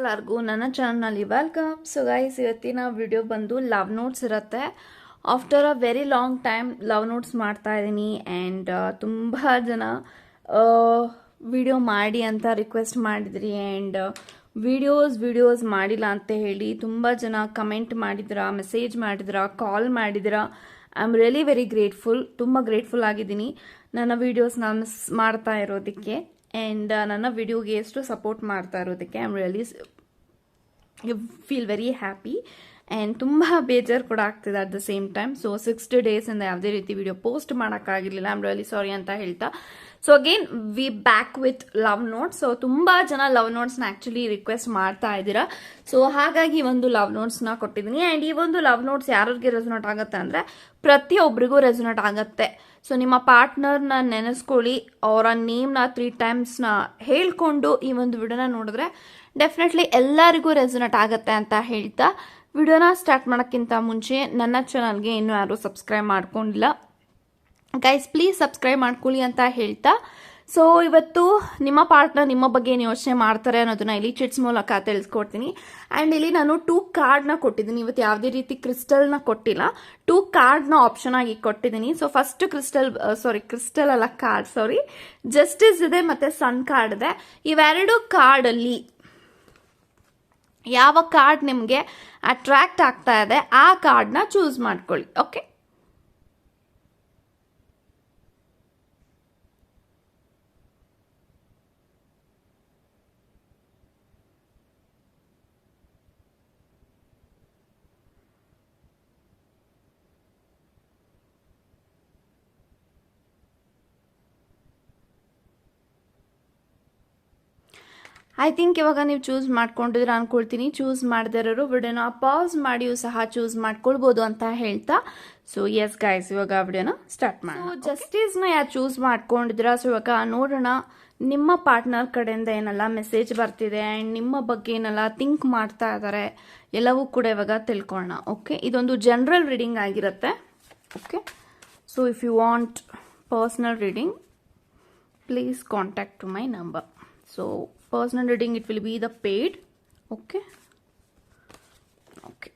ಎಲ್ಲರಿಗೂ ನನ್ನ ಚಾನಲ್ನಲ್ಲಿ ವೆಲ್ಕಮ್ ಸೊ ಗೈಸ್ ಇವತ್ತಿನ ವಿಡಿಯೋ ಬಂದು ಲವ್ ನೋಟ್ಸ್ ಇರುತ್ತೆ. After a very long time love notes ಮಾಡ್ತಾ ಇದ್ದೀನಿ ಆ್ಯಂಡ್ ತುಂಬ ಜನ ವಿಡಿಯೋ ಮಾಡಿ ಅಂತ ರಿಕ್ವೆಸ್ಟ್ ಮಾಡಿದ್ರಿ ಆ್ಯಂಡ್ ವಿಡಿಯೋಸ್ ವಿಡಿಯೋಸ್ ಮಾಡಿಲ್ಲ ಅಂತ ಹೇಳಿ ತುಂಬ ಜನ ಕಮೆಂಟ್ ಮಾಡಿದ್ರ ಮೆಸೇಜ್ ಮಾಡಿದ್ರ ಕಾಲ್ ಮಾಡಿದ್ರ. I am really very grateful ತುಂಬ ಗ್ರೇಟ್ಫುಲ್ ಆಗಿದ್ದೀನಿ. ನನ್ನ ವೀಡಿಯೋಸ್ನ ಮಿಸ್ ಮಾಡ್ತಾ ಇರೋದಕ್ಕೆ. ಆ್ಯಂಡ್ ನನ್ನ ವಿಡಿಯೋಗೆ ಎಷ್ಟು ಸಪೋರ್ಟ್ ಮಾಡ್ತಾ ಇರೋದಕ್ಕೆ I am really feel very happy and ತುಂಬ ಬೇಜಾರು ಕೂಡ ಆಗ್ತಿದೆ at the same time so sixty ಡೇಸಿಂದ ಯಾವುದೇ ರೀತಿ video post ಮಾಡೋಕ್ಕಾಗಿರಲಿಲ್ಲ am really sorry ಅಂತ ಹೇಳ್ತಾ. So again we back with love notes so ತುಂಬ ಜನ ಲವ್ ನೋಟ್ಸ್ನ ಆ್ಯಕ್ಚುಲಿ ರಿಕ್ವೆಸ್ಟ್ ಮಾಡ್ತಾ ಇದ್ದೀರಾ. ಸೊ ಹಾಗಾಗಿ ಒಂದು ಲವ್ ನೋಟ್ಸ್ನ ಕೊಟ್ಟಿದ್ದೀನಿ. ಆ್ಯಂಡ್ ಈ ಒಂದು ಲವ್ ನೋಟ್ಸ್ ಯಾರಿಗೆ ರೆಸೊನೇಟ್ ಆಗುತ್ತೆ ಅಂದರೆ ಪ್ರತಿಯೊಬ್ಬರಿಗೂ ರೆಸೊನೇಟ್ ಆಗುತ್ತೆ. ಸೊ ನಿಮ್ಮ ಪಾರ್ಟ್ನರ್ನ ನೆನೆಸ್ಕೊಳ್ಳಿ, ಅವರ ನೇಮ್ನ ತ್ರೀ ಟೈಮ್ಸ್ನ ಹೇಳ್ಕೊಂಡು ಈ ಒಂದು ವಿಡಿಯೋನ ನೋಡಿದ್ರೆ ಡೆಫಿನೆಟ್ಲಿ ಎಲ್ಲರಿಗೂ ರೆಸೊನೇಟ್ ಆಗುತ್ತೆ ಅಂತ ಹೇಳ್ತಾ. ವಿಡಿಯೋನ ಸ್ಟಾರ್ಟ್ ಮಾಡೋಕ್ಕಿಂತ ಮುಂಚೆ ನನ್ನ ಚಾನಲ್ಗೆ ಇನ್ನೂ ಯಾರು ಸಬ್ಸ್ಕ್ರೈಬ್ ಮಾಡ್ಕೊಂಡಿಲ್ಲ. ಗೈಸ್ ಪ್ಲೀಸ್ ಸಬ್ಸ್ಕ್ರೈಬ್ ಮಾಡ್ಕೊಳ್ಳಿ ಅಂತ ಹೇಳ್ತಾ. ಸೊ ಇವತ್ತು ನಿಮ್ಮ ಪಾರ್ಟ್ನರ್ ನಿಮ್ಮ ಬಗ್ಗೆ ಏನು ಯೋಚನೆ ಮಾಡ್ತಾರೆ ಅನ್ನೋದನ್ನ ಇಲ್ಲಿ ಚಿಟ್ಸ್ ಮೂಲಕ ತಿಳಿಸ್ಕೊಡ್ತೀನಿ. ಆ್ಯಂಡ್ ಇಲ್ಲಿ ನಾನು ಟೂ ಕಾರ್ಡ್ನ ಕೊಟ್ಟಿದ್ದೀನಿ. ಇವತ್ತು ಯಾವುದೇ ರೀತಿ ಕ್ರಿಸ್ಟಲ್ನ ಕೊಟ್ಟಿಲ್ಲ. ಟೂ ಕಾರ್ಡ್ನ ಆಪ್ಷನ್ ಆಗಿ ಕೊಟ್ಟಿದ್ದೀನಿ. ಸೊ ಫಸ್ಟ್ ಕ್ರಿಸ್ಟಲ್ ಸಾರಿ ಕ್ರಿಸ್ಟಲ್ ಅಲ್ಲ ಕಾರ್ಡ್ ಸಾರಿ ಜಸ್ಟಿಸ್ ಇದೆ ಮತ್ತು ಸನ್ ಕಾರ್ಡ್ ಇದೆ. ಇವೆರಡು ಕಾರ್ಡಲ್ಲಿ ಯಾವ ಕಾರ್ಡ್ ನಿಮಗೆ ಅಟ್ರಾಕ್ಟ್ ಆಗ್ತಾ ಇದೆ, ಆ ಕಾರ್ಡ್ನ ಚೂಸ್ ಮಾಡ್ಕೊಳ್ಳಿ ಓಕೆ ಐ ಥಿಂಕ್ ಇವಾಗ ನೀವು ಚೂಸ್ ಮಾಡ್ಕೊಂಡಿದ್ರೆ ಅನ್ಕೊಳ್ತೀನಿ. ಚೂಸ್ ಮಾಡಿದಾರರು ವಿಡಿಯೋನ ಪಾಸ್ ಮಾಡಿಯೂ ಸಹ ಚೂಸ್ ಮಾಡ್ಕೊಳ್ಬೋದು ಅಂತ ಹೇಳ್ತಾ. ಸೊ ಎಸ್ ಗೈಸ್ ಇವಾಗ ವಿಡಿಯೋನ ಸ್ಟಾರ್ಟ್ ಮಾಡಿ ಜಸ್ಟಿಸ್ನ ಯಾರು ಚೂಸ್ ಮಾಡ್ಕೊಂಡಿದ್ರ? ಸೊ ಇವಾಗ ನೋಡೋಣ. ನಿಮ್ಮ ಪಾರ್ಟ್ನರ್ ಕಡೆಯಿಂದ ಏನೆಲ್ಲ ಮೆಸೇಜ್ ಬರ್ತಿದೆ ಆ್ಯಂಡ್ ನಿಮ್ಮ ಬಗ್ಗೆ ಏನೆಲ್ಲ ಥಿಂಕ್ ಮಾಡ್ತಾ ಇದ್ದಾರೆ ಎಲ್ಲವೂ ಕೂಡ ಇವಾಗ ತಿಳ್ಕೊಳ್ಳೋಣ ಓಕೆ ಇದೊಂದು ಜನರಲ್ ರೀಡಿಂಗ್ ಆಗಿರುತ್ತೆ. Okay so if you want personal reading please contact to my number so personal reading it will be the paid. Okay. Okay.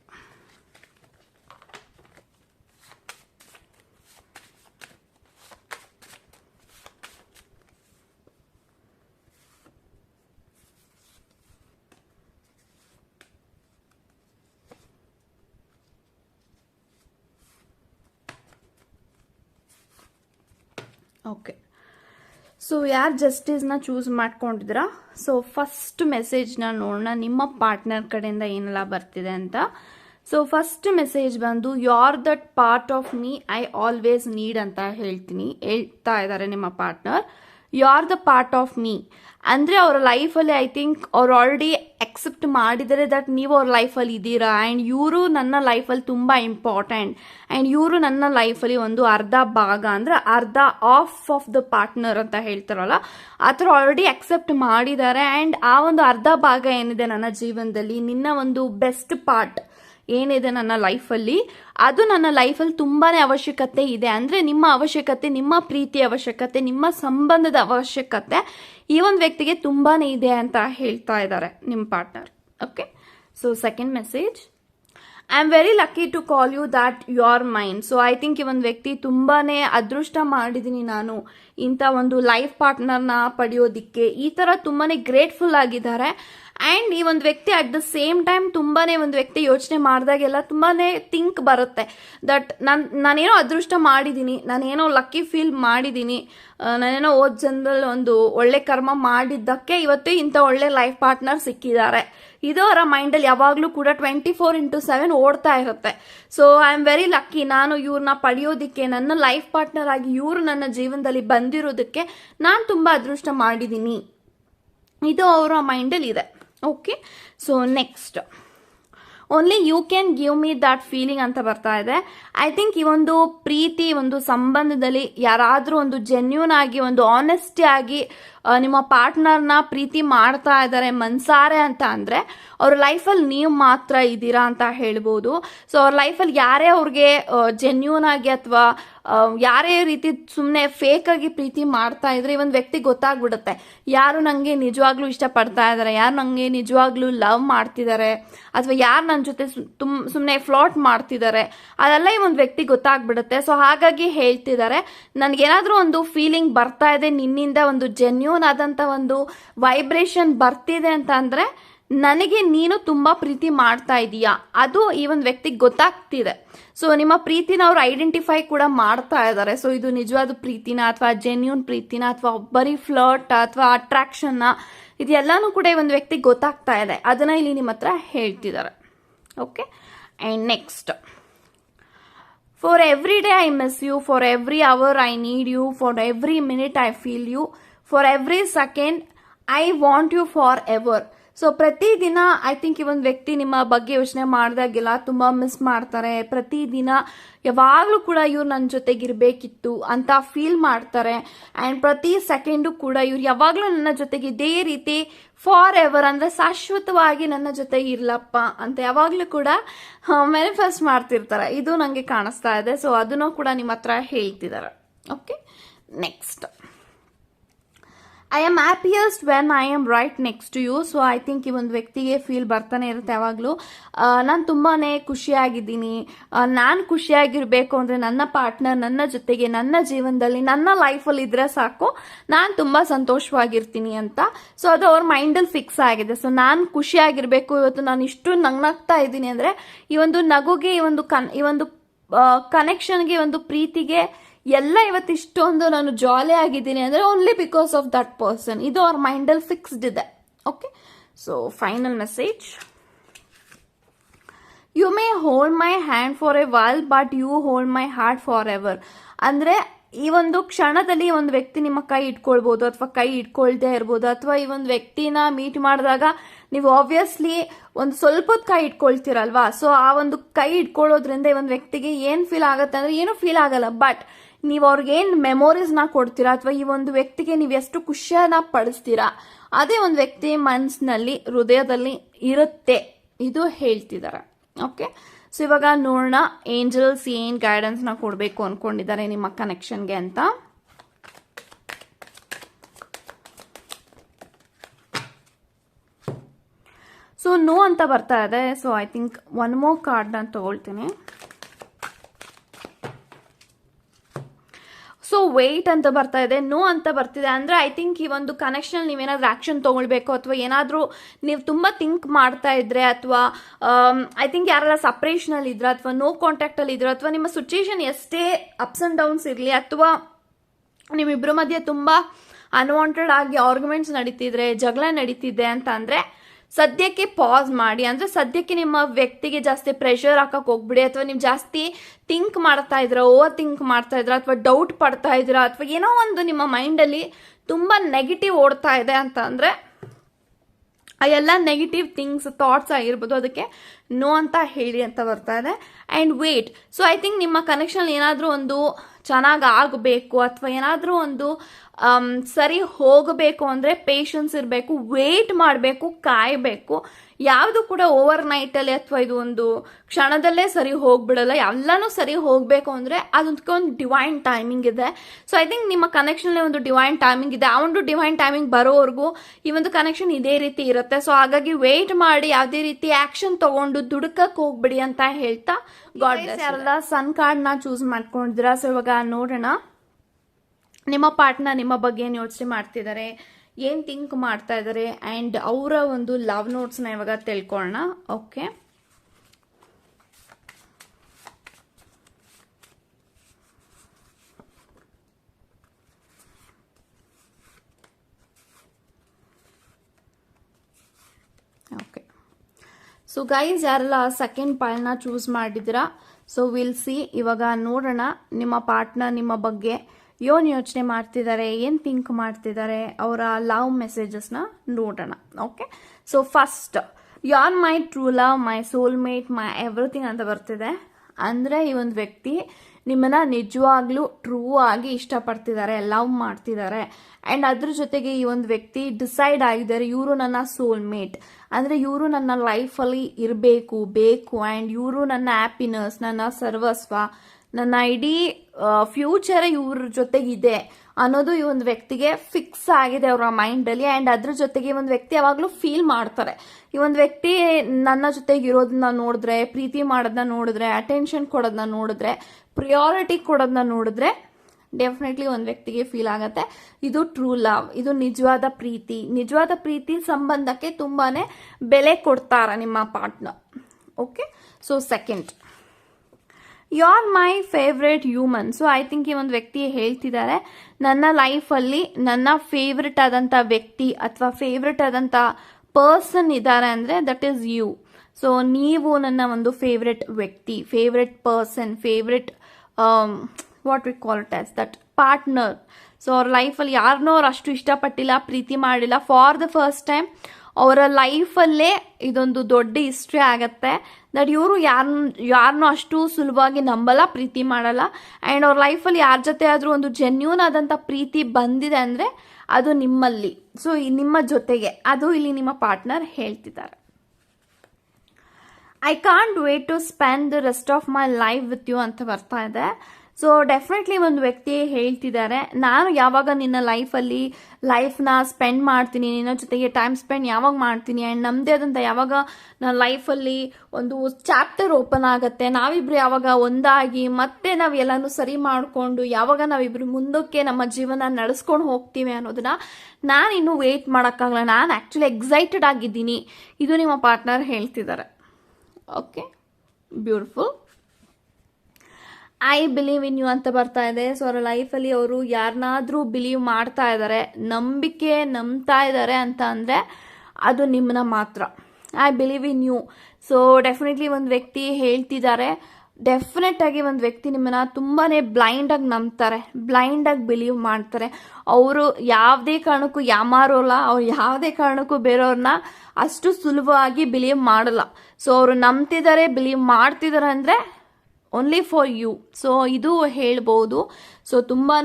Okay so ಯಾರು ಜಸ್ಟಿಸ್ನ ಚೂಸ್ ಮಾಡ್ಕೊಂಡಿದ್ರಾ ಸೊ ಫಸ್ಟ್ ಮೆಸೇಜ್ನ ನೋಡೋಣ. ನಿಮ್ಮ ಪಾರ್ಟ್ನರ್ ಕಡೆಯಿಂದ ಏನೆಲ್ಲ ಬರ್ತಿದೆ ಅಂತ. So first message ಬಂದು ಯಾರ್ that part of me I always need ಅಂತ ಹೇಳ್ತೀನಿ. ಹೇಳ್ತಾ ಇದ್ದಾರೆ ನಿಮ್ಮ partner you are the part of me ಅಂದರೆ, ಅವರ ಲೈಫಲ್ಲಿ ಐ ಥಿಂಕ್ ಅವ್ರು ಆಲ್ರೆಡಿ ಎಕ್ಸೆಪ್ಟ್ ಮಾಡಿದರೆ ದಟ್ ನೀವು ಅವ್ರ ಲೈಫಲ್ಲಿ ಇದ್ದೀರಾ? ಆ್ಯಂಡ್ ಇವರು ನನ್ನ ಲೈಫಲ್ಲಿ ತುಂಬ ಇಂಪಾರ್ಟೆಂಟ್ ಆ್ಯಂಡ್ ಇವರು ನನ್ನ ಲೈಫಲ್ಲಿ ಒಂದು ಅರ್ಧ ಭಾಗ ಅಂದರೆ ಅರ್ಧ ಆಫ್ ಆಫ್ ದ ಪಾರ್ಟ್ನರ್ ಅಂತ ಹೇಳ್ತಾರಲ್ಲ, ಆ ಥರ ಆಲ್ರೆಡಿ ಎಕ್ಸೆಪ್ಟ್ ಮಾಡಿದ್ದಾರೆ. ಆ್ಯಂಡ್ ಆ ಒಂದು ಅರ್ಧ ಭಾಗ ಏನಿದೆ ನನ್ನ ಜೀವನದಲ್ಲಿ? ನಿನ್ನ ಒಂದು ಬೆಸ್ಟ್ ಪಾರ್ಟ್ ಏನಿದೆ ನನ್ನ ಲೈಫಲ್ಲಿ, ಅದು ನನ್ನ ಲೈಫಲ್ಲಿ ತುಂಬಾ ಅವಶ್ಯಕತೆ ಇದೆ. ಅಂದರೆ ನಿಮ್ಮ ಅವಶ್ಯಕತೆ, ನಿಮ್ಮ ಪ್ರೀತಿ ಅವಶ್ಯಕತೆ, ನಿಮ್ಮ ಸಂಬಂಧದ ಅವಶ್ಯಕತೆ ಈ ಒಂದು ವ್ಯಕ್ತಿಗೆ ತುಂಬಾ ಇದೆ ಅಂತ ಹೇಳ್ತಾ ಇದ್ದಾರೆ ನಿಮ್ಮ partner okay so second message I am very lucky to call you that your mind so I think ಈ ಒಂದು ವ್ಯಕ್ತಿ ತುಂಬಾ ಅದೃಷ್ಟ ಮಾಡಿದ್ದೀನಿ ನಾನು. ಇಂಥ ಒಂದು ಲೈಫ್ ಪಾರ್ಟ್ನರ್ನ ಪಡೆಯೋದಿಕ್ಕೆ. ಈ ಥರ ತುಂಬಾ ಗ್ರೇಟ್ಫುಲ್ ಆಗಿದ್ದಾರೆ. ಆ್ಯಂಡ್ ಈ ಒಂದು ವ್ಯಕ್ತಿ ಅಟ್ ದ ಸೇಮ್ ಟೈಮ್ ತುಂಬಾ ಒಂದು ವ್ಯಕ್ತಿ ಯೋಚನೆ ಮಾಡಿದಾಗೆಲ್ಲ ತುಂಬಾ ಥಿಂಕ್ ಬರುತ್ತೆ. ದಟ್ ನಾನು, ನಾನೇನೋ ಅದೃಷ್ಟ ಮಾಡಿದ್ದೀನಿ ನಾನೇನೋ ಲಕ್ಕಿ ಫೀಲ್ ಮಾಡಿದ್ದೀನಿ ನಾನೇನೋ ಓದ್ ಜನರಲ್ಲಿ ಒಂದು ಒಳ್ಳೆ ಕರ್ಮ ಮಾಡಿದ್ದಕ್ಕೆ ಇವತ್ತು ಇಂಥ ಒಳ್ಳೆ ಲೈಫ್ ಪಾರ್ಟ್ನರ್ ಸಿಕ್ಕಿದ್ದಾರೆ. ಇದು ಅವರ ಮೈಂಡಲ್ಲಿ ಯಾವಾಗಲೂ ಕೂಡ ಟ್ವೆಂಟಿ ಫೋರ್ ಇಂಟು ಸೆವೆನ್ ಓಡ್ತಾ ಇರುತ್ತೆ. So I am very lucky ನಾನು ಇವ್ರನ್ನ ಪಡೆಯೋದಕ್ಕೆ, ನನ್ನ ಲೈಫ್ ಪಾರ್ಟ್ನರ್ ಆಗಿ ಇವರು ನನ್ನ ಜೀವನದಲ್ಲಿ ಬಂದಿರೋದಕ್ಕೆ ನಾನು ತುಂಬ ಅದೃಷ್ಟ ಮಾಡಿದ್ದೀನಿ ಇದು ಅವರ ಮೈಂಡಲ್ಲಿ ಇದೆ. Okay so next only you can give me that feeling ಅಂತ ಬರ್ತಾ ಇದೆ. ಐ ಥಿಂಕ್ ಈ ಒಂದು ಪ್ರೀತಿ, ಒಂದು ಸಂಬಂಧದಲ್ಲಿ ಯಾರಾದರೂ ಒಂದು ಜೆನ್ಯೂನ್ ಆಗಿ, ಒಂದು ಆನೆಸ್ಟಿ ಆಗಿ ನಿಮ್ಮ ಪಾರ್ಟ್ನರ್ನ ಪ್ರೀತಿ ಮಾಡ್ತಾ ಇದ್ದಾರೆ, ಮನ್ಸಾರೆ ಅಂತ ಅಂದರೆ ಅವ್ರ ಲೈಫಲ್ಲಿ ನೀವು ಮಾತ್ರ ಇದ್ದೀರಾ ಅಂತ ಹೇಳ್ಬೋದು. ಸೊ ಅವ್ರ ಲೈಫಲ್ಲಿ ಯಾರೇ ಅವ್ರಿಗೆ ಜೆನ್ಯೂನ್ ಆಗಿ ಅಥವಾ ಯಾರೇ ರೀತಿ ಸುಮ್ಮನೆ ಫೇಕ್ ಆಗಿ ಪ್ರೀತಿ ಮಾಡ್ತಾ ಇದ್ರೆ ಈ ಒಂದು ವ್ಯಕ್ತಿ ಗೊತ್ತಾಗ್ಬಿಡುತ್ತೆ. ಯಾರು ನನಗೆ ನಿಜವಾಗ್ಲೂ ಇಷ್ಟಪಡ್ತಾ ಇದ್ದಾರೆ, ಯಾರು ನನಗೆ ನಿಜವಾಗ್ಲೂ ಲವ್ ಮಾಡ್ತಿದ್ದಾರೆ, ಅಥವಾ ಯಾರು ನನ್ನ ಜೊತೆ ತುಮ್ ಸುಮ್ಮನೆ ಫ್ಲಾಟ್ ಮಾಡ್ತಿದ್ದಾರೆ ಅದೆಲ್ಲ ಈ ಒಂದು ವ್ಯಕ್ತಿ ಗೊತ್ತಾಗ್ಬಿಡುತ್ತೆ. ಸೊ ಹಾಗಾಗಿ ಹೇಳ್ತಿದ್ದಾರೆ, ನನಗೇನಾದರೂ ಒಂದು ಫೀಲಿಂಗ್ ಬರ್ತಾ ಇದೆ ನಿನ್ನಿಂದ, ಒಂದು ಜೆನ್ಯೂನ್ ಆದಂಥ ಒಂದು ವೈಬ್ರೇಷನ್ ಬರ್ತಿದೆ ಅಂತ ಅಂದರೆ ನನಗೆ ನೀನು ತುಂಬಾ ಪ್ರೀತಿ ಮಾಡ್ತಾ ಇದೀಯಾ? ಅದು ಈ ಒಂದು ವ್ಯಕ್ತಿಗೆ ಗೊತ್ತಾಗ್ತಿದೆ. ಸೊ ನಿಮ್ಮ ಪ್ರೀತಿನ ಅವ್ರು ಐಡೆಂಟಿಫೈ ಕೂಡ ಮಾಡ್ತಾ ಇದ್ದಾರೆ ಸೊ ಇದು ನಿಜವಾದ ಪ್ರೀತಿನ ಅಥವಾ ಜೆನ್ಯೂನ್ ಪ್ರೀತಿನ ಅಥವಾ ಬರೀ ಫ್ಲರ್ಟ್ ಅಥವಾ ಅಟ್ರಾಕ್ಷನ್ನ ಇದೆಲ್ಲನೂ ಕೂಡ ಈ ಒಂದು ವ್ಯಕ್ತಿಗೆ ಗೊತ್ತಾಗ್ತಾ ಇದೆ. ಅದನ್ನ ಇಲ್ಲಿ ನಿಮ್ಮ ಹತ್ರ ಹೇಳ್ತಿದ್ದಾರೆ. Okay and next for every day I miss you for every hour I need you for every minute I feel you for every second I want you for ever so ಪ್ರತಿದಿನ ಐ ಥಿಂಕ್ ಈ ಒಂದು ವ್ಯಕ್ತಿ ನಿಮ್ಮ ಬಗ್ಗೆ ಯೋಚನೆ ಮಾಡಿದಾಗೆಲ್ಲ ತುಂಬ miss ಮಾಡ್ತಾರೆ. ಪ್ರತಿದಿನ ಯಾವಾಗಲೂ ಕೂಡ ಇವ್ರು ನನ್ನ ಜೊತೆಗಿರಬೇಕಿತ್ತು ಅಂತ ಫೀಲ್ ಮಾಡ್ತಾರೆ. ಆ್ಯಂಡ್ ಪ್ರತಿ ಸೆಕೆಂಡು ಕೂಡ ಇವ್ರು ಯಾವಾಗಲೂ ನನ್ನ ಜೊತೆಗೆ ಇದೇ ರೀತಿ ಫಾರ್ ಎವರ್ ಅಂದರೆ ಶಾಶ್ವತವಾಗಿ ನನ್ನ ಜೊತೆ ಇರ್ಲಪ್ಪ ಅಂತ ಯಾವಾಗಲೂ ಕೂಡ ಮ್ಯಾನಿಫೆಸ್ಟ್ ಮಾಡ್ತಿರ್ತಾರೆ. ಇದು ನನಗೆ ಕಾಣಿಸ್ತಾ ಇದೆ. ಸೊ ಅದನ್ನು ಕೂಡ ನಿಮ್ಮ ಹತ್ರ ಹೇಳ್ತಿದ್ದಾರೆ. Okay next I am happiest when I am right next to you so I think ಈ ಒಂದು ವ್ಯಕ್ತಿಗೆ ಫೀಲ್ ಬರ್ತಾನೆ ಇರುತ್ತೆ ಯಾವಾಗಲೂ. ನಾನು ತುಂಬಾ ಖುಷಿಯಾಗಿದ್ದೀನಿ. ನಾನು ಖುಷಿಯಾಗಿರಬೇಕು ಅಂದರೆ ನನ್ನ ಪಾರ್ಟ್ನರ್ ನನ್ನ ಜೊತೆಗೆ, ನನ್ನ ಜೀವನದಲ್ಲಿ, ನನ್ನ ಲೈಫಲ್ಲಿ ಇದ್ರೆ ಸಾಕು. ನಾನು ತುಂಬ ಸಂತೋಷವಾಗಿರ್ತೀನಿ ಅಂತ. ಸೊ ಅದು ಅವ್ರ ಮೈಂಡಲ್ಲಿ ಫಿಕ್ಸ್ ಆಗಿದೆ. ಸೊ ನಾನು ಖುಷಿಯಾಗಿರಬೇಕು. ಇವತ್ತು ನಾನು ಇಷ್ಟು ನಗ್ನಾಗ್ತಾ ಇದ್ದೀನಿ ಅಂದರೆ ಈ ಒಂದು ನಗುಗೆ, ಈ ಒಂದು ಕನ್, ಈ ಒಂದು ಕನೆಕ್ಷನ್ಗೆ ಒಂದು ಪ್ರೀತಿಗೆ ಎಲ್ಲ ಇವತ್ತು ಇಷ್ಟೊಂದು ನಾನು ಜಾಲಿ ಆಗಿದ್ದೀನಿ ಅಂದರೆ only because of that person ಇದು ಅವ್ರ ಮೈಂಡಲ್ಲಿ ಫಿಕ್ಸ್ಡ್ ಇದೆ. Okay so final message you may hold my hand for A wall but you hold my heart for ever ಅಂದರೆ ಈ ಒಂದು ಕ್ಷಣದಲ್ಲಿ ಒಂದು ವ್ಯಕ್ತಿ ನಿಮ್ಮ ಕೈ ಇಟ್ಕೊಳ್ಬೋದು ಅಥವಾ ಕೈ ಇಟ್ಕೊಳ್ದೇ ಇರ್ಬೋದು ಅಥವಾ ಈ ಒಂದು ವ್ಯಕ್ತಿನ ಮೀಟ್ ಮಾಡಿದಾಗ ನೀವು ಆಬ್ವಿಯಸ್ಲಿ ಒಂದು ಸ್ವಲ್ಪ ಕೈ ಇಟ್ಕೊಳ್ತೀರಲ್ವಾ? ಸೊ ಆ ಒಂದು ಕೈ ಇಟ್ಕೊಳ್ಳೋದ್ರಿಂದ ಈ ಒಂದು ವ್ಯಕ್ತಿಗೆ ಏನು ಫೀಲ್ ಆಗುತ್ತೆ ಅಂದರೆ ಏನೂ ಫೀಲ್ ಆಗಲ್ಲ. ಬಟ್ ನೀವು ಅವ್ರಿಗೇನು ಮೆಮೊರೀಸ್ನ ಕೊಡ್ತೀರಾ ಅಥವಾ ಈ ಒಂದು ವ್ಯಕ್ತಿಗೆ ನೀವು ಎಷ್ಟು ಖುಷಿಯನ್ನ ಪಡಿಸ್ತೀರಾ? ಅದೇ ಒಂದು ವ್ಯಕ್ತಿ ಮನಸ್ಸಿನಲ್ಲಿ ಹೃದಯದಲ್ಲಿ ಇರುತ್ತೆ. ಇದು ಹೇಳ್ತಿದ್ದಾರೆ ಓಕೆ ಸೊ ಇವಾಗ ನೋಡೋಣ ಏಂಜಲ್ಸ್ ಏನು ಗೈಡೆನ್ಸ್ನ ಕೊಡಬೇಕು ಅಂದ್ಕೊಂಡಿದ್ದಾರೆ ನಿಮ್ಮ ಕನೆಕ್ಷನ್ಗೆ ಅಂತ. ಸೊ ನೋ ಅಂತ ಬರ್ತಾ ಇದೆ. ಸೊ ಐ ಥಿಂಕ್ ಒನ್ ಮೋ ನಾನು ತಗೊಳ್ತೀನಿ. ಸೊ ವೆಯ್ಟ್ ಅಂತ ಬರ್ತಾ ಇದೆ ನೋ ಅಂತ ಬರ್ತಿದೆ. ಅಂದರೆ ಐ ಥಿಂಕ್ ಈ ಒಂದು ಕನೆಕ್ಷನ್ ನೀವೇನಾದರೂ ಆ್ಯಕ್ಷನ್ ತೊಗೊಳ್ಬೇಕು, ಅಥವಾ ಏನಾದರೂ ನೀವು ತುಂಬ ಥಿಂಕ್ ಮಾಡ್ತಾ ಇದ್ರೆ, ಅಥವಾ ಐ ಥಿಂಕ್ ಯಾರೆಲ್ಲ ಸಪ್ರೇಷನಲ್ಲಿ ಇದ್ರೆ, ಅಥವಾ ನೋ ಕಾಂಟ್ಯಾಕ್ಟಲ್ಲಿ ಇದ್ರೆ, ಅಥವಾ ನಿಮ್ಮ ಸಿಚುಯೇಷನ್ ಎಷ್ಟೇ ಅಪ್ಸ್ ಆ್ಯಂಡ್ ಡೌನ್ಸ್ ಇರಲಿ, ಅಥವಾ ನಿಮ್ಮಿಬ್ಬರ ಮಧ್ಯೆ ತುಂಬ ಅನ್ವಾಂಟೆಡ್ ಆಗಿ ಆರ್ಗ್ಯುಮೆಂಟ್ಸ್ ನಡೀತಿದ್ರೆ, ಜಗಳ ನಡೀತಿದೆ ಅಂತ ಅಂದರೆ ಸದ್ಯಕ್ಕೆ ಪಾಸ್ ಮಾಡಿ. ಅಂದರೆ ಸದ್ಯಕ್ಕೆ ನಿಮ್ಮ ವ್ಯಕ್ತಿಗೆ ಜಾಸ್ತಿ ಪ್ರೆಷರ್ ಹಾಕಕ್ಕೆ ಹೋಗ್ಬಿಡಿ. ಅಥವಾ ನೀವು ಜಾಸ್ತಿ ಥಿಂಕ್ ಮಾಡ್ತಾ ಇದ್ರ ಓವರ್ ಥಿಂಕ್ ಮಾಡ್ತಾ ಇದ್ರ, ಅಥವಾ ಡೌಟ್ ಪಡ್ತಾ ಇದ್ದೀರಾ ಅಥವಾ ಏನೋ ಒಂದು ನಿಮ್ಮ ಮೈಂಡಲ್ಲಿ ತುಂಬ ನೆಗೆಟಿವ್ ಓಡ್ತಾ ಇದೆ ಅಂತ ಅಂದರೆ, ಆ ಎಲ್ಲ ನೆಗೆಟಿವ್ ಥಿಂಗ್ಸ್ ಥಾಟ್ಸ್ ಆಗಿರ್ಬೋದು. ಅದಕ್ಕೆ ನೋ ಅಂತ ಹೇಳಿ ಅಂತ ಬರ್ತಾ ಇದೆ. And wait so I think ನಿಮ್ಮ ಕನೆಕ್ಷನ್ ಏನಾದರೂ ಒಂದು ಚೆನ್ನಾಗಿ ಆಗಬೇಕು, ಅಥವಾ ಏನಾದರೂ ಒಂದು ಸರಿ ಹೋಗಬೇಕು ಅಂದರೆ ಪೇಷನ್ಸ್ ಇರಬೇಕು ವೇಟ್ ಮಾಡಬೇಕು ಕಾಯಬೇಕು. ಯಾವುದು ಕೂಡ ಓವರ್ ನೈಟಲ್ಲಿ ಅಥವಾ ಇದು ಒಂದು ಕ್ಷಣದಲ್ಲೇ ಸರಿ ಹೋಗ್ಬಿಡಲ್ಲ ಎಲ್ಲನೂ ಸರಿ ಹೋಗಬೇಕು ಅಂದರೆ ಅದಕ್ಕೆ ಒಂದು ಡಿವೈನ್ ಟೈಮಿಂಗ್ ಇದೆ. ಸೊ ಐ ಥಿಂಕ್ ನಿಮ್ಮ ಕನೆಕ್ಷನ್ ಒಂದು ಡಿವೈನ್ ಟೈಮಿಂಗ್ ಇದೆ. ಆ ಒಂದು ಡಿವೈನ್ ಟೈಮಿಂಗ್ ಬರೋವರೆಗೂ ಈ ಒಂದು ಕನೆಕ್ಷನ್ ಇದೇ ರೀತಿ ಇರುತ್ತೆ. ಸೊ ಹಾಗಾಗಿ ವೇಟ್ ಮಾಡಿ ಯಾವುದೇ ರೀತಿ ಆಕ್ಷನ್ ತಗೊಂಡು ದುಡುಕಕ್ಕೆ ಹೋಗ್ಬಿಡಿ ಅಂತ ಹೇಳ್ತಾ ಗಾಡ್ ಯಾರೆಲ್ಲ ಸನ್ ಕಾರ್ಡ್ನ ಚೂಸ್ ಮಾಡ್ಕೊಂಡಿದ್ದೀರಾ? ಸೊ ಇವಾಗ ನೋಡೋಣ. ನಿಮ್ಮ ಪಾರ್ಟ್ನ ನಿಮ್ಮ ಬಗ್ಗೆ ಏನು ಯೋಚನೆ ಮಾಡ್ತಿದ್ದಾರೆ ಏನು ಥಿಂಕ್ ಮಾಡ್ತಾ ಇದ್ದಾರೆ ಆ್ಯಂಡ್ ಅವರ ಒಂದು ಲವ್ ನೋಟ್ಸ್ನ ಇವಾಗ ತಿಳ್ಕೊಳ್ಳೋಣ ಓಕೆ ಓಕೆ ಸೊ ಗೈಸ್ ಯಾರೆಲ್ಲ ಸೆಕೆಂಡ್ ಪಾಯಲ್ನ ಚೂಸ್ ಮಾಡಿದ್ದೀರಾ? ಸೊ ವಿಲ್ ಸಿ ಇವಾಗ ನೋಡೋಣ ನಿಮ್ಮ ಪಾರ್ಟ್ನ ನಿಮ್ಮ ಬಗ್ಗೆ ಏನು ಯೋಚನೆ ಮಾಡ್ತಿದ್ದಾರೆ ಏನು ಥಿಂಕ್ ಮಾಡ್ತಿದ್ದಾರೆ ಅವರ ಲವ್ ಮೆಸೇಜಸ್ನ ನೋಡೋಣ okay so first you are my true love my soul mate my everything ಅಂತ ಬರ್ತಿದೆ. ಅಂದರೆ ಈ ಒಂದು ವ್ಯಕ್ತಿ ನಿಮ್ಮನ್ನ ನಿಜವಾಗ್ಲೂ ಟ್ರೂ ಆಗಿ ಇಷ್ಟಪಡ್ತಿದ್ದಾರೆ ಲವ್ ಮಾಡ್ತಿದ್ದಾರೆ ಆ್ಯಂಡ್ ಅದ್ರ ಜೊತೆಗೆ ಈ ಒಂದು ವ್ಯಕ್ತಿ ಡಿಸೈಡ್ ಆಗಿದ್ದಾರೆ, ಇವರು ನನ್ನ ಸೋಲ್ಮೇಟ್ ಅಂದರೆ ಇವರು ನನ್ನ ಲೈಫಲ್ಲಿ ಇರಬೇಕು, ಬೇಕು ಆ್ಯಂಡ್ ಇವರು ನನ್ನ ಹ್ಯಾಪಿನೆಸ್ ನನ್ನ ಸರ್ವಸ್ವ. ನನ್ನ ಇಡೀ ಫ್ಯೂಚರ್ ಇವ್ರ ಜೊತೆಗಿದೆ ಅನ್ನೋದು ಈ ಒಂದು ವ್ಯಕ್ತಿಗೆ ಫಿಕ್ಸ್ ಆಗಿದೆ ಅವರ ಮೈಂಡಲ್ಲಿ ಆ್ಯಂಡ್ ಅದ್ರ ಜೊತೆಗೆ ಒಂದು ವ್ಯಕ್ತಿ ಯಾವಾಗಲೂ ಫೀಲ್ ಮಾಡ್ತಾರೆ. ಈ ಒಂದು ವ್ಯಕ್ತಿ ನನ್ನ ಜೊತೆಗೆ ಇರೋದನ್ನ ನೋಡಿದ್ರೆ, ಪ್ರೀತಿ ಮಾಡೋದನ್ನ ನೋಡಿದ್ರೆ ಅಟೆನ್ಷನ್ ಕೊಡೋದನ್ನ ನೋಡಿದ್ರೆ ಪ್ರಿಯಾರಿಟಿ ಕೊಡೋದನ್ನ ನೋಡಿದ್ರೆ ಡೆಫಿನೆಟ್ಲಿ ಒಂದು ವ್ಯಕ್ತಿಗೆ ಫೀಲ್ ಆಗುತ್ತೆ. ಇದು ಟ್ರೂ ಲವ್ ಇದು ನಿಜವಾದ ಪ್ರೀತಿ. ನಿಜವಾದ ಪ್ರೀತಿ ಸಂಬಂಧಕ್ಕೆ ತುಂಬಾನೇ ಬೆಲೆ ಕೊಡ್ತಾರೆ ನಿಮ್ಮ partner okay so second you are my favourite human so I think ಈ ಒಂದು ವ್ಯಕ್ತಿ ಹೇಳ್ತಿದ್ದಾರೆ, ನನ್ನ ಲೈಫಲ್ಲಿ ನನ್ನ ಫೇವ್ರೆಟ್ ಆದಂಥ ವ್ಯಕ್ತಿ ಅಥವಾ ಫೇವ್ರೆಟ್ ಆದಂಥ ಪರ್ಸನ್ ಇದ್ದಾರೆ ಅಂದರೆ ದಟ್ ಈಸ್ ಯು ಸೊ ನೀವು ನನ್ನ ಒಂದು ಫೇವ್ರೆಟ್ ವ್ಯಕ್ತಿ favourite person favourite what we call it as that partner so ಅವ್ರ ಲೈಫಲ್ಲಿ ಯಾರನ್ನೋ ಅವ್ರು ಅಷ್ಟು ಇಷ್ಟಪಟ್ಟಿಲ್ಲ, ಪ್ರೀತಿ ಮಾಡಿಲ್ಲ. ಫಾರ್ ದ ಫಸ್ಟ್ ಟೈಮ್ ಅವರ ಲೈಫಲ್ಲೇ ಇದೊಂದು ದೊಡ್ಡ ಹಿಸ್ಟ್ರಿ ಆಗತ್ತೆ. ದಟ್ ಇವರು ಯಾರ ಯಾರನ್ನೂ ಅಷ್ಟು ಸುಲಭವಾಗಿ ನಂಬಲ್ಲ, ಪ್ರೀತಿ ಮಾಡಲ್ಲ. ಆ್ಯಂಡ್ ಅವ್ರ ಲೈಫಲ್ಲಿ ಯಾರ ಜೊತೆ ಆದರೂ ಒಂದು ಜೆನ್ಯೂನ್ ಆದಂಥ ಪ್ರೀತಿ ಬಂದಿದೆ ಅಂದರೆ ಅದು ನಿಮ್ಮಲ್ಲಿ. ಸೊ ನಿಮ್ಮ ಜೊತೆಗೆ. ಅದು ಇಲ್ಲಿ ನಿಮ್ಮ ಪಾರ್ಟ್ನರ್ ಹೇಳ್ತಿದ್ದಾರೆ. I can't wait to spend the rest of my life with you ಅಂತ ಬರ್ತಾ ಇದೆ. ಸೊ ಡೆಫಿನೆಟ್ಲಿ ಒಂದು ವ್ಯಕ್ತಿ ಹೇಳ್ತಿದ್ದಾರೆ ನಾನು ಯಾವಾಗ ನಿನ್ನ ಲೈಫಲ್ಲಿ ಲೈಫ್ನ ಸ್ಪೆಂಡ್ ಮಾಡ್ತೀನಿ, ನಿನ್ನ ಜೊತೆಗೆ ಟೈಮ್ ಸ್ಪೆಂಡ್ ಯಾವಾಗ ಮಾಡ್ತೀನಿ ಆ್ಯಂಡ್ ನಮ್ಮದೇ ಆದಂಥ ಯಾವಾಗ ನನ್ನ ಲೈಫಲ್ಲಿ ಒಂದು ಚಾಪ್ಟರ್ ಓಪನ್ ಆಗುತ್ತೆ, ನಾವಿಬ್ರು ಯಾವಾಗ ಒಂದಾಗಿ, ಮತ್ತೆ ನಾವು ಎಲ್ಲನೂ ಸರಿ ಮಾಡಿಕೊಂಡು ಯಾವಾಗ ನಾವಿಬ್ರು ಮುಂದಕ್ಕೆ ನಮ್ಮ ಜೀವನ ನಡೆಸ್ಕೊಂಡು ಹೋಗ್ತೀವಿ ಅನ್ನೋದನ್ನ ನಾನು ಇನ್ನೂ ವೇಟ್ ಮಾಡೋಕ್ಕಾಗಲ್ಲ. ನಾನು ಆ್ಯಕ್ಚುಲಿ ಎಕ್ಸೈಟೆಡ್ ಆಗಿದ್ದೀನಿ. ಇದು ನಿಮ್ಮ ಪಾರ್ಟ್ನರ್ ಹೇಳ್ತಿದ್ದಾರೆ okay beautiful I believe in you ಅಂತ ಬರ್ತಾ ಇದೆ. ಸೊ ಅವರ ಲೈಫಲ್ಲಿ ಅವರು ಯಾರನ್ನಾದರೂ ಬಿಲೀವ್ ಮಾಡ್ತಾ ಇದ್ದಾರೆ ನಂಬಿಕೆ ನಂಬ್ತಾ ಇದ್ದಾರೆ ಅಂತ ಅಂದರೆ ಅದು ನಿಮ್ಮನ್ನ ಮಾತ್ರ. I believe in you so definitely ಒಂದು ವ್ಯಕ್ತಿ ಹೇಳ್ತಿದ್ದಾರೆ ಡೆಫಿನೆಟ್ ಆಗಿ ಒಂದು ವ್ಯಕ್ತಿ ನಿಮ್ಮನ್ನ ತುಂಬಾ ಬ್ಲೈಂಡಾಗಿ ನಂಬ್ತಾರೆ ಬ್ಲೈಂಡಾಗಿ ಬಿಲೀವ್ ಮಾಡ್ತಾರೆ. ಅವರು ಯಾವುದೇ ಕಾರಣಕ್ಕೂ ಯಾಮಾರೋಲ್ಲ, ಅವ್ರು ಯಾವುದೇ ಕಾರಣಕ್ಕೂ ಬೇರೆಯವ್ರನ್ನ ಅಷ್ಟು ಸುಲಭವಾಗಿ ಬಿಲೀವ್ ಮಾಡಲ್ಲ. ಸೊ ಅವರು ನಂಬ್ತಿದ್ದಾರೆ ಬಿಲೀವ್ ಮಾಡ್ತಿದ್ದಾರೆ ಅಂದರೆ ಓನ್ಲಿ ಫಾರ್ ಯು ಸೊ ಇದು ಹೇಳ್ಬೋದು. ಸೊ ತುಂಬಾ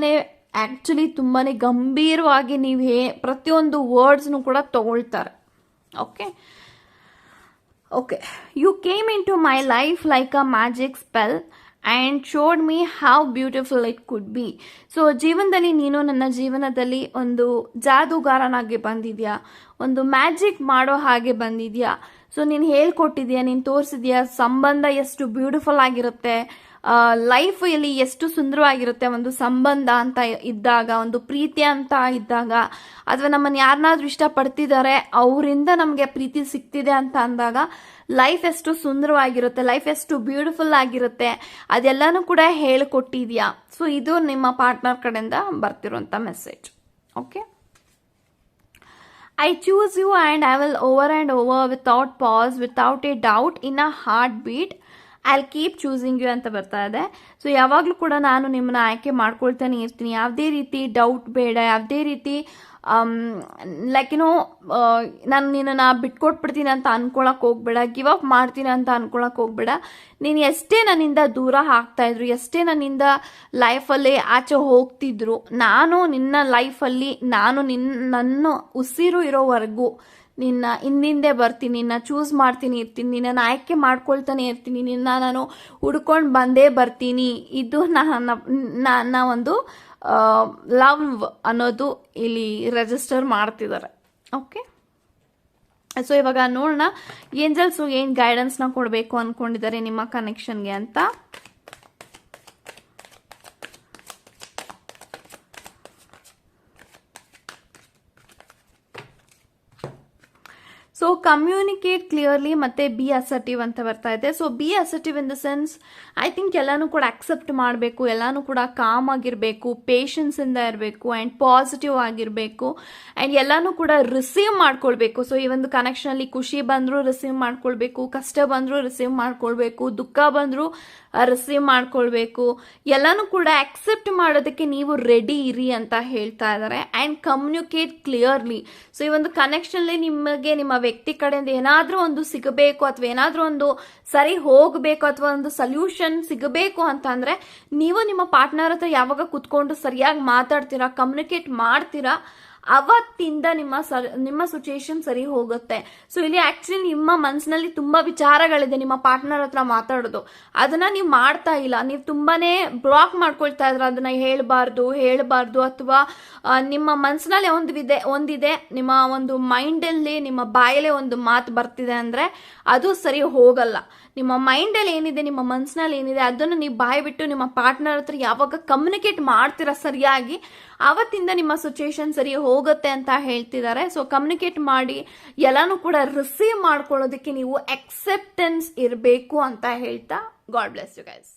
ಆ್ಯಕ್ಚುಲಿ ತುಂಬಾ ಗಂಭೀರವಾಗಿ ನೀವು ಹೇ, ಪ್ರತಿಯೊಂದು ವರ್ಡ್ಸ್ನು ಕೂಡ ತಗೊಳ್ತಾರೆ. Okay okay you came in to my life like a magic spell and showed me how beautiful it could be so ಜೀವನದಲ್ಲಿ ನೀನು ನನ್ನ ಜೀವನದಲ್ಲಿ ಒಂದು ಜಾದೂಗಾರನಾಗಿ ಬಂದಿದ್ಯಾ? ಒಂದು ಮ್ಯಾಜಿಕ್ ಮಾಡೋ ಹಾಗೆ ಬಂದಿದ್ಯಾ? ಸೊ ನೀನು ಹೇಳ್ಕೊಟ್ಟಿದ್ಯಾ, ನೀನು ತೋರಿಸಿದ್ಯಾ, ಸಂಬಂಧ ಎಷ್ಟು ಬ್ಯೂಟಿಫುಲ್ ಆಗಿರುತ್ತೆ ಲೈಫ್ ಇಲ್ಲಿ ಎಷ್ಟು ಸುಂದರವಾಗಿರುತ್ತೆ ಒಂದು ಸಂಬಂಧ ಅಂತ ಇದ್ದಾಗ, ಒಂದು ಪ್ರೀತಿ ಅಂತ ಇದ್ದಾಗ, ಅಥವಾ ನಮ್ಮನ್ನು ಯಾರನ್ನಾದ್ರೂ ಇಷ್ಟಪಡ್ತಿದ್ದಾರೆ ಅವರಿಂದ ನಮಗೆ ಪ್ರೀತಿ ಸಿಗ್ತಿದೆ ಅಂತ ಅಂದಾಗ ಲೈಫ್ ಎಷ್ಟು ಸುಂದರವಾಗಿರುತ್ತೆ ಲೈಫ್ ಎಷ್ಟು ಬ್ಯೂಟಿಫುಲ್ ಆಗಿರುತ್ತೆ, ಅದೆಲ್ಲನೂ ಕೂಡ ಹೇಳಿಕೊಟ್ಟಿದ್ಯಾ. ಸೊ ಇದು ನಿಮ್ಮ ಪಾರ್ಟ್ನರ್ ಕಡೆಯಿಂದ ಬರ್ತಿರುವಂಥ message okay I choose you and I will over and over without pause, without a doubt, in a heartbeat. I'll keep choosing you ಅಂತ ಬರ್ತಾ ಇದೆ. ಸೊ ಯಾವಾಗಲೂ ಕೂಡ ನಾನು ನಿಮ್ಮನ್ನ ಆಯ್ಕೆ ಮಾಡ್ಕೊಳ್ತಾನೆ ಇರ್ತೀನಿ. ಯಾವುದೇ ರೀತಿ ಡೌಟ್ ಬೇಡ, ಯಾವುದೇ ರೀತಿ ಲೈಕ್ ಏನೋ ನಾನು ನಿನ್ನನ್ನು ಬಿಟ್ಕೊಟ್ಬಿಡ್ತೀನಿ ಅಂತ ಅನ್ಕೊಳಕ್ ಹೋಗ್ಬೇಡ ಗಿವ್ ಅಪ್ ಮಾಡ್ತೀನಿ ಅಂತ ಅನ್ಕೊಳಕ್ ಹೋಗ್ಬೇಡ. ನೀನು ಎಷ್ಟೇ ನನ್ನಿಂದ ದೂರ ಹಾಕ್ತಾ ಇದ್ರು, ಎಷ್ಟೇ ನನ್ನಿಂದ ಲೈಫಲ್ಲಿ ಆಚೆ ಹೋಗ್ತಿದ್ರು, ನಾನು ನಿನ್ನ ಲೈಫಲ್ಲಿ ನಾನು ನಿನ್ನ, ನನ್ನ ಉಸಿರು ಇರೋವರೆಗೂ ನಿನ್ನ ಹಿಂದಿಂದೆ ಬರ್ತೀನಿ, ನಿನ್ನ ಚೂಸ್ ಮಾಡ್ತೀನಿ, ಇರ್ತೀನಿ ನಿನ್ನ ಆಯ್ಕೆ ಮಾಡ್ಕೊಳ್ತಾನೆ ಇರ್ತೀನಿ, ನಿನ್ನ ನಾನು ಹುಡ್ಕೊಂಡು ಬಂದೇ ಬರ್ತೀನಿ. ಇದು ನನ್ನ ಒಂದು ಲವ್ ಅನ್ನೋದು ಇಲ್ಲಿ ರಿಜಿಸ್ಟರ್ ಮಾಡ್ತಿದ್ದಾರೆ. ಓಕೆ ಸೊ ಇವಾಗ ನೋಡೋಣ ಏಂಜಲ್ಸು ಏನು ಗೈಡೆನ್ಸ್ನ ಕೊಡಬೇಕು ಅಂದ್ಕೊಂಡಿದ್ದಾರೆ ನಿಮ್ಮ ಕನೆಕ್ಷನ್ಗೆ ಅಂತ. ಸೊ ಕಮ್ಯುನಿಕೇಟ್ ಕ್ಲಿಯರ್ಲಿ ಮತ್ತೆ ಬಿ ಅಸರ್ಟಿವ್ ಅಂತ ಬರ್ತಾ ಇದೆ. So B assertive in the sense I think ಎಲ್ಲನೂ ಕೂಡ ಅಕ್ಸೆಪ್ಟ್ ಮಾಡಬೇಕು, ಎಲ್ಲಾನು ಕೂಡ ಕಾಮ್ ಆಗಿರಬೇಕು ಪೇಷನ್ಸಿಂದ ಇರಬೇಕು ಆ್ಯಂಡ್ ಪಾಸಿಟಿವ್ ಆಗಿರಬೇಕು ಆ್ಯಂಡ್ ಎಲ್ಲನೂ ಕೂಡ ರಿಸೀವ್ ಮಾಡ್ಕೊಳ್ಬೇಕು. ಸೊ ಈ ಒಂದು ಕನೆಕ್ಷನಲ್ಲಿ ಖುಷಿ ಬಂದರೂ ರಿಸೀವ್ ಮಾಡ್ಕೊಳ್ಬೇಕು, ಕಷ್ಟ ಬಂದರೂ ರಿಸೀವ್ ಮಾಡ್ಕೊಳ್ಬೇಕು, ದುಃಖ ಬಂದರೂ ರಿಸೀವ್ ಮಾಡ್ಕೊಳ್ಬೇಕು. ಎಲ್ಲನೂ ಕೂಡ ಅಕ್ಸೆಪ್ಟ್ ಮಾಡೋದಕ್ಕೆ ನೀವು ರೆಡಿ ಇರಿ ಅಂತ ಹೇಳ್ತಾ ಇದ್ದಾರೆ ಆ್ಯಂಡ್ ಕಮ್ಯುನಿಕೇಟ್ ಕ್ಲಿಯರ್ಲಿ ಸೊ ಈ ಒಂದು ಕನೆಕ್ಷನ್ಲಿ ನಿಮಗೆ, ನಿಮ್ಮ ವ್ಯಕ್ತಿ ಕಡೆಯಿಂದ ಏನಾದ್ರೂ ಒಂದು ಸಿಗಬೇಕು ಅಥವಾ ಏನಾದ್ರೂ ಒಂದು ಸರಿ ಹೋಗಬೇಕು ಅಥವಾ ಒಂದು ಸೊಲ್ಯೂಷನ್ ಸಿಗಬೇಕು ಅಂತ ಅಂದ್ರೆ ನೀವು ನಿಮ್ಮ ಪಾರ್ಟ್ನರ್ ಹತ್ರ ಯಾವಾಗ ಕುತ್ಕೊಂಡು ಸರಿಯಾಗಿ ಮಾತಾಡ್ತೀರಾ ಕಮ್ಯುನಿಕೇಟ್ ಮಾಡ್ತೀರಾ ಅವತ್ತಿಂದ ನಿಮ್ಮ ನಿಮ್ಮ ಸಿಚುಯೇಷನ್ ಸರಿ ಹೋಗುತ್ತೆ. ಸೊ ಇಲ್ಲಿ ಆಕ್ಚುಲಿ ನಿಮ್ಮ ಮನಸ್ಸಿನಲ್ಲಿ ತುಂಬಾ ವಿಚಾರಗಳಿದೆ, ನಿಮ್ಮ ಪಾರ್ಟ್ನರ್ ಹತ್ರ ಮಾತಾಡೋದು. ಅದನ್ನ ನೀವು ಮಾಡ್ತಾ ಇಲ್ಲ. ನೀವು ತುಂಬಾನೇ ಬ್ಲಾಕ್ ಮಾಡ್ಕೊಳ್ತಾ ಇದ್ರ, ಅದನ್ನ ಹೇಳಬಾರ್ದು ಹೇಳಬಾರ್ದು ಅಥವಾ ನಿಮ್ಮ ಮನಸ್ಸಿನಲ್ಲಿ ಒಂದು ಇದೆ ಒಂದಿದೆ, ನಿಮ್ಮ ಒಂದು ಮೈಂಡಲ್ಲಿ ನಿಮ್ಮ ಬಾಯಲ್ಲೇ ಒಂದು ಮಾತು ಬರ್ತಿದೆ ಅಂದ್ರೆ ಅದು ಸರಿ ಹೋಗಲ್ಲ. ನಿಮ್ಮ ಮೈಂಡಲ್ಲಿ ಏನಿದೆ, ನಿಮ್ಮ ಮನಸ್ಸಿನಲ್ಲಿ ಏನಿದೆ, ಅದನ್ನು ನೀವು ಬಾಯಿ ಬಿಟ್ಟು ನಿಮ್ಮ ಪಾರ್ಟ್ನರ್ ಹತ್ರ ಯಾವಾಗ ಕಮ್ಯುನಿಕೇಟ್ ಮಾಡ್ತೀರಾ ಸರಿಯಾಗಿ ಅವತ್ತಿಂದ ನಿಮ್ಮ ಸಿಚುವೇಶನ್ ಸರಿ ಹೋಗುತ್ತೆ ಅಂತ ಹೇಳ್ತಿದ್ದಾರೆ. ಸೊ ಕಮ್ಯುನಿಕೇಟ್ ಮಾಡಿ, ಎಲ್ಲಾನು ಕೂಡ ರಿಸೀವ್ ಮಾಡ್ಕೊಳ್ಳೋದಕ್ಕೆ ನೀವು ಎಕ್ಸೆಪ್ಟೆನ್ಸ್ ಇರಬೇಕು ಅಂತ ಹೇಳ್ತಾ ಗಾಡ್ ಬ್ಲೆಸ್ ಯು ಗೈಸ್